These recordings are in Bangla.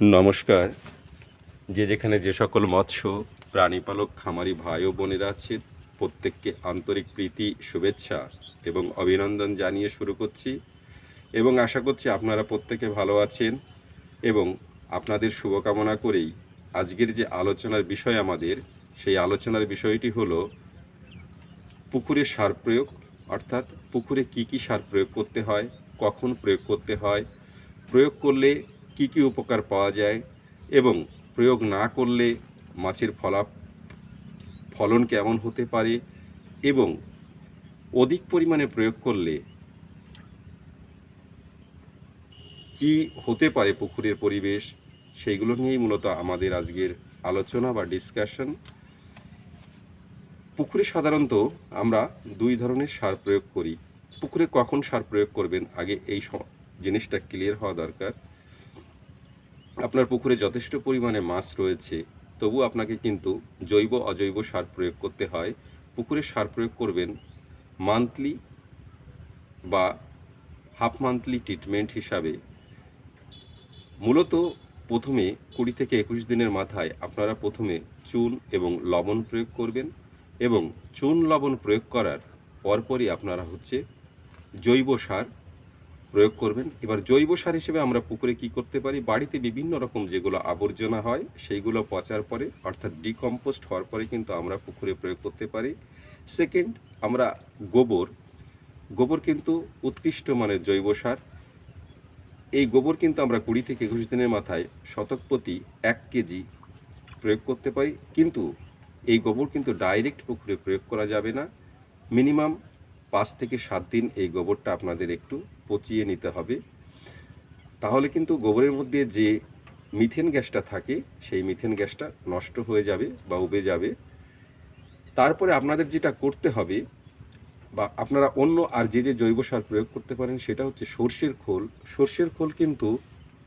নমস্কার। যে যেখানে যে সকল মৎস্য, প্রাণীপালক, খামারি ভাই ও বোনেরা আছেন, প্রত্যেককে আন্তরিক প্রীতি, শুভেচ্ছা এবং অভিনন্দন জানিয়ে শুরু করছি এবং আশা করছি আপনারা প্রত্যেকে ভালো আছেন এবং আপনাদের শুভকামনা করেই আজকের যে আলোচনার বিষয় আমাদের, সেই আলোচনার বিষয়টি হলো পুকুরে সার প্রয়োগ, অর্থাৎ পুকুরে কি কি সার প্রয়োগ করতে হয়, কখন প্রয়োগ করতে হয়, প্রয়োগ করলে কি কি উপকার পাওয়া যায় এবং প্রয়োগ না করলে মাছের ফলা, ফলন কেমন হতে পারে এবং অধিক পরিমাণে প্রয়োগ করলে কি হতে পারে পুকুরের পরিবেশ, সেইগুলো নিয়েই মূলত আমাদের আজকের আলোচনা বা ডিসকাশন পুকুরে সাধারণত আমরা দুই ধরনের সার প্রয়োগ করি। পুকুরে কখন সার প্রয়োগ করবেন? আগে এই জিনিসটা ক্লিয়ার হওয়া দরকার। আপনার পুকুরে যথেষ্ট পরিমাণে মাছ রয়েছে, তবু আপনাকে কিন্তু জৈব অজৈব সার প্রয়োগ করতে হয়। পুকুরে সার প্রয়োগ করবেন মান্থলি বা হাফ মান্থলি ট্রিটমেন্ট হিসাবে। মূলত প্রথমে কুড়ি থেকে একুশ দিনের মাথায় আপনারা প্রথমে চুন এবং লবণ প্রয়োগ করবেন এবং চুন লবণ প্রয়োগ করার পরপরই আপনারা হচ্ছে জৈব সার প্রয়োগ করবেন। এবার জৈব সার হিসেবে আমরা পুকুরে কি করতে পারি? বাড়িতে বিভিন্ন রকম যেগুলো আবর্জনা হয়, সেইগুলো পচার পরে, অর্থাৎ ডিকম্পোস্ট হওয়ার পরে কিন্তু আমরা পুকুরে প্রয়োগ করতে পারি। সেকেন্ড আমরা গোবর। গোবর কিন্তু উৎকৃষ্ট মানের জৈব সার। এই গোবর কিন্তু আমরা কুড়ি থেকে একুশ দিনের মাথায় শতক প্রতি এক কেজি প্রয়োগ করতে পারি। কিন্তু এই গোবর কিন্তু ডাইরেক্ট পুকুরে প্রয়োগ করা যাবে না। মিনিমাম পাঁচ থেকে সাত দিন এই গোবরটা আপনাদের একটু পচিয়ে নিতে হবে। তাহলে কিন্তু গোবরের মধ্যে যে মিথেন গ্যাসটা থাকে, সেই মিথেন গ্যাসটা নষ্ট হয়ে যাবে বা উবে যাবে। তারপরে আপনাদের যেটা করতে হবে বা আপনারা অন্য আর যে যে জৈব সার প্রয়োগ করতে পারেন, সেটা হচ্ছে সর্ষের খোল। সর্ষের খোল কিন্তু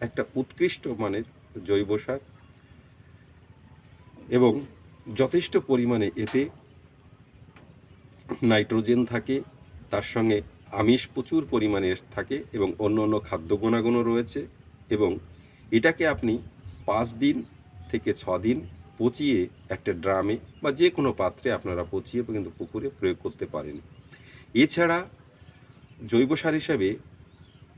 একটা উৎকৃষ্ট মানের জৈব সার এবং যথেষ্ট পরিমাণে এতে নাইট্রোজেন থাকে। তার সঙ্গে আমিষ প্রচুর পরিমাণে থাকে এবং অন্য অন্য খাদ্য গুণাগুণও রয়েছে এবং এটাকে আপনি পাঁচ দিন থেকে ছ দিন পচিয়ে একটা ড্রামে বা যে কোনো পাত্রে আপনারা পচিয়ে কিন্তু পুকুরে প্রয়োগ করতে পারেন। এছাড়া জৈব সার হিসাবে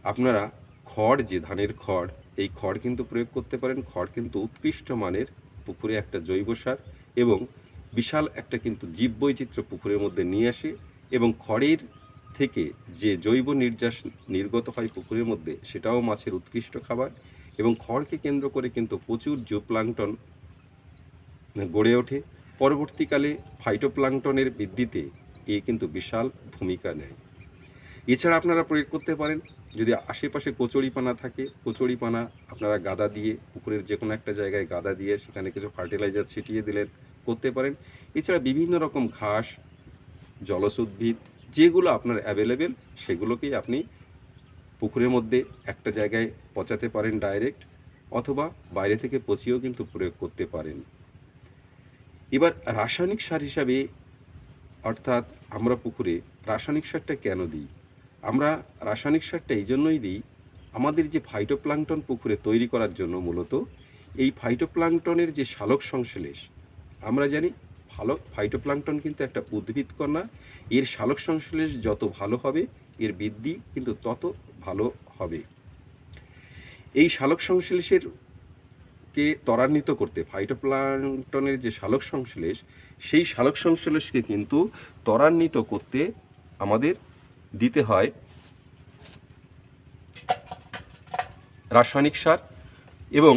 আপনারা খড়, যে ধানের খড়, এই খড় কিন্তু প্রয়োগ করতে পারেন। খড় কিন্তু উৎকৃষ্ট মানের পুকুরে একটা জৈব সার এবং বিশাল একটা কিন্তু জীববৈচিত্র্য পুকুরের মধ্যে নিয়ে আসে এবং খড়ের থেকে যে জৈব নির্যাস নির্গত হয় পুকুরের মধ্যে, সেটাও মাছের উৎকৃষ্ট খাবার এবং খড়কে কেন্দ্র করে কিন্তু প্রচুর জুপ্লাংটন গড়ে ওঠে। পরবর্তীকালে ফাইটোপ্লাংটনের বৃদ্ধিতে এ কিন্তু বিশাল ভূমিকা নেয়। এছাড়া আপনারা প্রয়োগ করতে পারেন, যদি আশেপাশে কচুরিপানা থাকে, কচুরিপানা আপনারা গাদা দিয়ে, পুকুরের যে কোনো একটা জায়গায় গাদা দিয়ে সেখানে কিছু ফার্টিলাইজার ছিটিয়ে দিলেন, করতে পারেন। এছাড়া বিভিন্ন রকম ঘাস জলজ উদ্ভিদ যেগুলো আপনার অ্যাভেলেবেল সেগুলোকেই আপনি পুকুরের মধ্যে একটা জায়গায় পচাতে পারেন ডাইরেক্ট অথবা বাইরে থেকে পচিয়েও কিন্তু প্রয়োগ করতে পারেন। এবার রাসায়নিক সার হিসাবে, অর্থাৎ আমরা পুকুরে রাসায়নিক সারটা কেন দিই? আমরা রাসায়নিক সারটা এই জন্যই দিই, আমাদের যে ফাইটোপ্লাংটন পুকুরে তৈরি করার জন্য মূলত, এই ফাইটোপ্লাংটনের যে শালক সংশ্লেষ, আমরা জানি ভালো ফাইটোপ্লাংটন কিন্তু একটা উদ্ভিদ কন্যা এর শালক সংশ্লেষ যত ভালো হবে, এর বৃদ্ধি কিন্তু তত ভালো হবে। এই শালক সংশ্লেষের কে ত্বরান্বিত করতে ফাইটোপ্লাংটনের যে শালক সংশ্লেষ, সেই শালক সংশ্লেষকে কিন্তু ত্বরান্বিত করতে আমাদের দিতে হয় রাসায়নিক সার এবং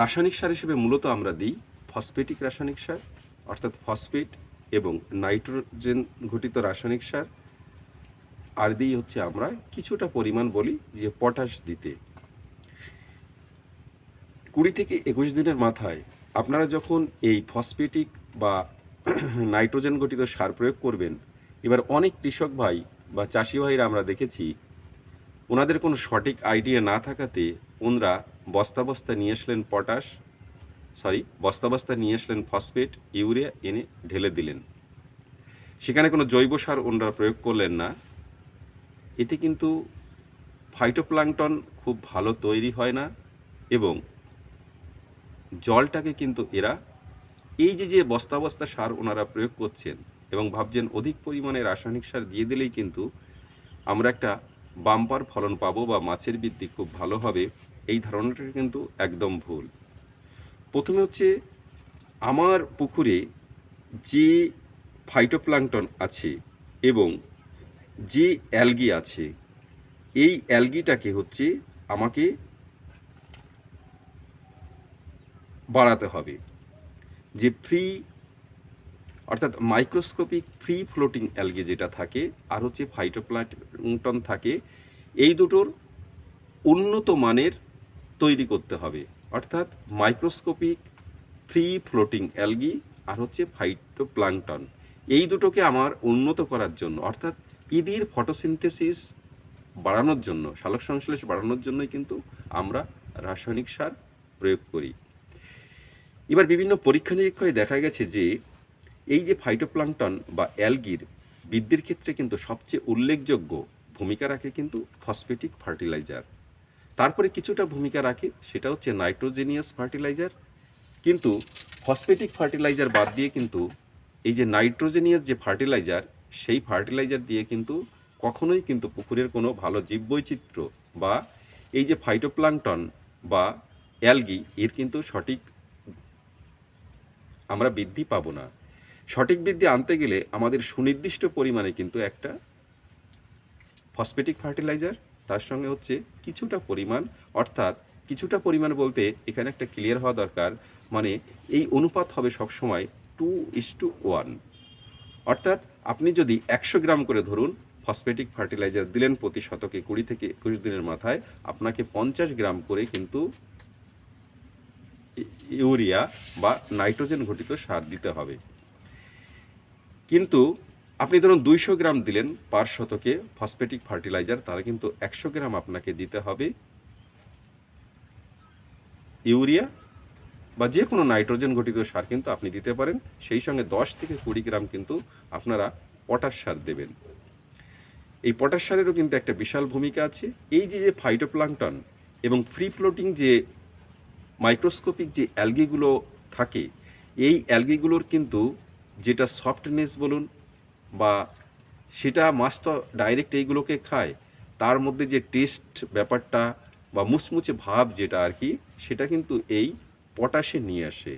রাসায়নিক সার হিসেবে মূলত আমরা দিই ফসফেটিক রাসায়নিক সার। অর্থাৎ ফসফেট এবং নাইট্রোজেন ঘটিত রাসায়নিক সার। আর দিই হচ্ছে আমরা কিছুটা পরিমাণ বলি যে পটাশ দিতে। কুড়ি থেকে একুশ দিনের মাথায় আপনারা যখন এই ফসফেটিক বা নাইট্রোজেন ঘটিত সার প্রয়োগ করবেন, এবার অনেক কৃষক ভাই বা চাষি ভাইরা আমরা দেখেছি, ওনাদের কোনো সঠিক আইডিয়া না থাকাতে ওনরা বস্তা বস্তা নিয়ে আসলেন পটাশ সরি, বস্তা বস্তা নিয়ে আসলেন ফসফেট, ইউরিয়া এনে ঢেলে দিলেন। সেখানে কোনো জৈব সার ওনারা প্রয়োগ করলেন না। এতে কিন্তু ফাইটোপ্লাংটন খুব ভালো তৈরি হয় না এবং জলটাকে কিন্তু এরা এই যে যে বস্তা বস্তা সার ওনারা প্রয়োগ করছেন এবং ভাবছেন অধিক পরিমাণে রাসায়নিক সার দিয়ে দিলেই কিন্তু আমরা একটা বাম্পার ফলন পাবো বা মাছের বৃদ্ধি খুব ভালো হবে, এই ধারণাটা কিন্তু একদম ভুল। প্রথমে হচ্ছে আমার পুকুরে যে ফাইটোপ্লাঙ্কটন আছে এবং যে অ্যালগি আছে, এই অ্যালগিটাকে হচ্ছে আমাকে বাড়াতে হবে। যে ফ্রি অর্থাৎ মাইক্রোস্কোপিক ফ্রি ফ্লোটিং অ্যালগি যেটা থাকে আর হচ্ছে ফাইটোপ্লাঙ্কটন থাকে, এই দুটোর উন্নত মানের তৈরি করতে হবে। অর্থাৎ মাইক্রোস্কোপিক ফ্রি ফ্লোটিং অ্যালগি আর হচ্ছে ফাইটোপ্লাঙ্কটন এই দুটোকে আমার উন্নত করার জন্য, অর্থাৎ ইদির ফটোসিনথেসিস বাড়ানোর জন্য সালোক সংশ্লেষ বাড়ানোর জন্যই কিন্তু আমরা রাসায়নিক সার প্রয়োগ করি। এবার বিভিন্ন পরীক্ষা নিরীক্ষায় দেখা গেছে যে, এই যে ফাইটোপ্লাঙ্কটন বা অ্যালগির বৃদ্ধির ক্ষেত্রে কিন্তু সবচেয়ে উল্লেখযোগ্য ভূমিকা রাখে কিন্তু ফসফেটিক ফার্টিলাইজার তারপরে কিছুটা ভূমিকা রাখে, সেটা হচ্ছে নাইট্রোজেনিয়াস ফার্টিলাইজার। কিন্তু ফসফেটিক ফার্টিলাইজার বাদ দিয়ে কিন্তু এই যে নাইট্রোজেনিয়াস যে ফার্টিলাইজার, সেই ফার্টিলাইজার দিয়ে কিন্তু কখনোই কিন্তু পুকুরের কোনো ভালো জীববৈচিত্র্য বা এই যে ফাইটোপ্লাঙ্কটন বা অ্যালগি, এর কিন্তু সঠিক আমরা বৃদ্ধি পাবো না। সঠিক বৃদ্ধি আনতে গেলে আমাদের সুনির্দিষ্ট পরিমাণে কিন্তু একটা ফসফেটিক ফার্টিলাইজার তার সঙ্গে হচ্ছে কিছুটা পরিমাণ, অর্থাৎ কিছুটা পরিমাণ বলতে এখানে একটা ক্লিয়ার হওয়া দরকার মানে এই অনুপাত হবে সবসময় টু ইস টু ওয়ান অর্থাৎ আপনি যদি একশো গ্রাম করে ধরুন ফসফেটিক ফার্টিলাইজার দিলেন প্রতি শতকে কুড়ি থেকে একুশ দিনের মাথায়, আপনাকে পঞ্চাশ গ্রাম করে কিন্তু ইউরিয়া বা নাইট্রোজেন ঘটিত সার দিতে হবে। কিন্তু আপনি ধরুন দুইশো গ্রাম দিলেন পার শতকে ফসফেটিক ফার্টিলাইজার তারা কিন্তু একশো গ্রাম আপনাকে দিতে হবে ইউরিয়া বা যে কোনো নাইট্রোজেন ঘটিত সার কিন্তু আপনি দিতে পারেন। সেই সঙ্গে দশ থেকে কুড়ি গ্রাম কিন্তু আপনারা পটাশ সার দেবেন। এই পটাশ সারেরও কিন্তু একটা বিশাল ভূমিকা আছে। এই যে যে ফাইটোপ্লাঙ্কটন এবং ফ্রি ফ্লোটিং যে মাইক্রোস্কোপিক যে অ্যালগিগুলো থাকে, এই অ্যালগিগুলোর কিন্তু যেটা সফটনেস বলুন বা সেটা মাছ তো ডাইরেক্ট এইগুলোকে খায়, তার মধ্যে যে টেস্ট ব্যাপারটা বা মুচমুচে ভাব যেটা আর কি, সেটা কিন্তু এই পটাশে নিয়ে আসে।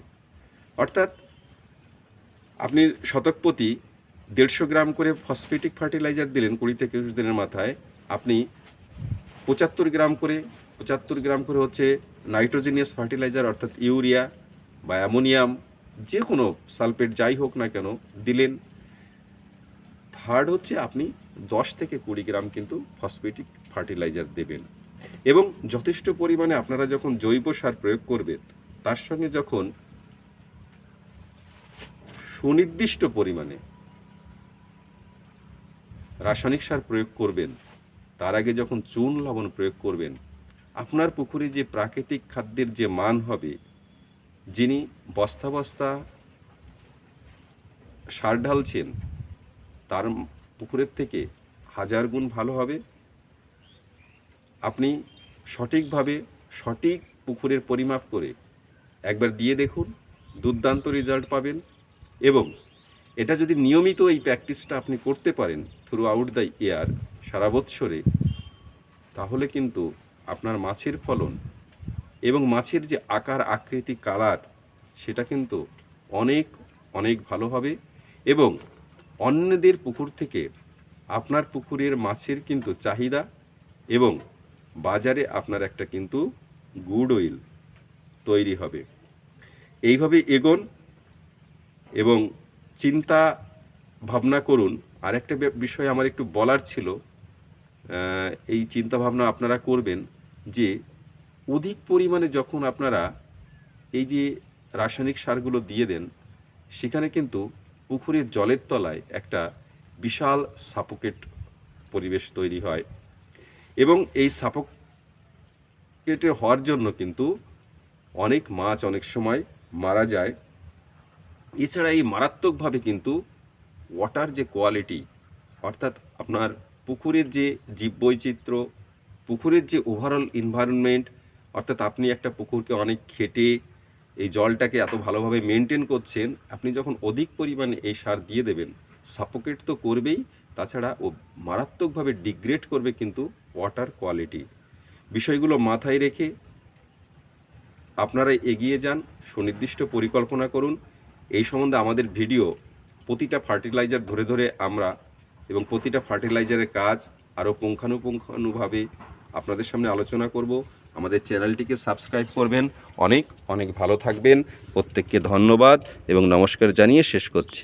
অর্থাৎ আপনি শতক প্রতি দেড়শো গ্রাম করে ফসফেটিক ফার্টিলাইজার দিলেন কুড়ি থেকে একুশ দিনের মাথায়, আপনি পঁচাত্তর গ্রাম করে, পঁচাত্তর গ্রাম করে হচ্ছে নাইট্রোজেনিয়াস ফার্টিলাইজার অর্থাৎ ইউরিয়া বা অ্যামোনিয়াম যে কোনো সালফেট যাই হোক না কেন দিলেন থার্ড হচ্ছে আপনি দশ থেকে কুড়ি গ্রাম কিন্তু ফসফেটিক ফার্টিলাইজার দেবেন। এবং যথেষ্ট পরিমাণে আপনারা যখন জৈব সার প্রয়োগ করবেন, তার সঙ্গে যখন সুনির্দিষ্ট পরিমাণে রাসায়নিক সার প্রয়োগ করবেন, তার আগে যখন চুন লবণ প্রয়োগ করবেন, আপনার পুকুরে যে প্রাকৃতিক খাদ্যের যে মান হবে, যিনি বস্তা বস্তা সার ঢালছেন তার পুকুরের থেকে হাজার গুণ ভালো হবে। আপনি সঠিকভাবে সঠিক পুকুরের পরিমাপ করে একবার দিয়ে দেখুন, দুর্দান্ত রেজাল্ট পাবেন এবং এটা যদি নিয়মিত এই প্র্যাকটিসটা আপনি করতে পারেন থ্রু আউট দ্য ইয়ার সারা বৎসরে, তাহলে কিন্তু আপনার মাছের ফলন এবং মাছের যে আকার, আকৃতি কালার সেটা কিন্তু অনেক অনেক ভালো হবে এবং অন্যদের পুকুর থেকে আপনার পুকুরের মাছের কিন্তু চাহিদা এবং বাজারে আপনার একটা কিন্তু গুড উইল তৈরি হবে। এইভাবে এগোন এবং চিন্তা ভাবনা করুন। আর একটা বিষয় আমার একটু বলার ছিল এই চিন্তা ভাবনা আপনারা করবেন যে অধিক পরিমাণে যখন আপনারা এই যে রাসায়নিক সারগুলো দিয়ে দেন, সেখানে কিন্তু পুকুরের জলের তলায় একটা বিশাল সাপোকেট পরিবেশ তৈরি হয়। এবং এই সাপোকেটে হওয়ার জন্য কিন্তু অনেক মাছ অনেক সময় মারা যায়। এছাড়া এই মারাত্মকভাবে কিন্তু ওয়াটার যে কোয়ালিটি অর্থাৎ আপনার পুকুরের যে জীববৈচিত্র্য, পুকুরের যে ওভারঅল এনভায়রনমেন্ট অর্থাৎ আপনি একটা পুকুরকে অনেক খেটে এই জলটাকে এত ভালোভাবে মেনটেন করছেন, আপনি যখন অধিক পরিমাণে এই সার দিয়ে দেবেন সাপোকেট তো করবেই, তাছাড়া ও মারাত্মকভাবে ডিগ্রেড করবে কিন্তু ওয়াটার কোয়ালিটি বিষয়গুলো মাথায় রেখে আপনারা এগিয়ে যান, সুনির্দিষ্ট পরিকল্পনা করুন। এই সম্বন্ধে আমাদের ভিডিও প্রতিটা ফার্টিলাইজার ধরে ধরে আমরা এবং প্রতিটা ফার্টিলাইজারের কাজ আরও পুঙ্খানুপুঙ্খানুভাবে আপনাদের সামনে আলোচনা করব। আমাদের চ্যানেলটিকে সাবস্ক্রাইব করবেন। অনেক অনেক ভালো থাকবেন। প্রত্যেককে ধন্যবাদ এবং নমস্কার জানিয়ে শেষ করছি।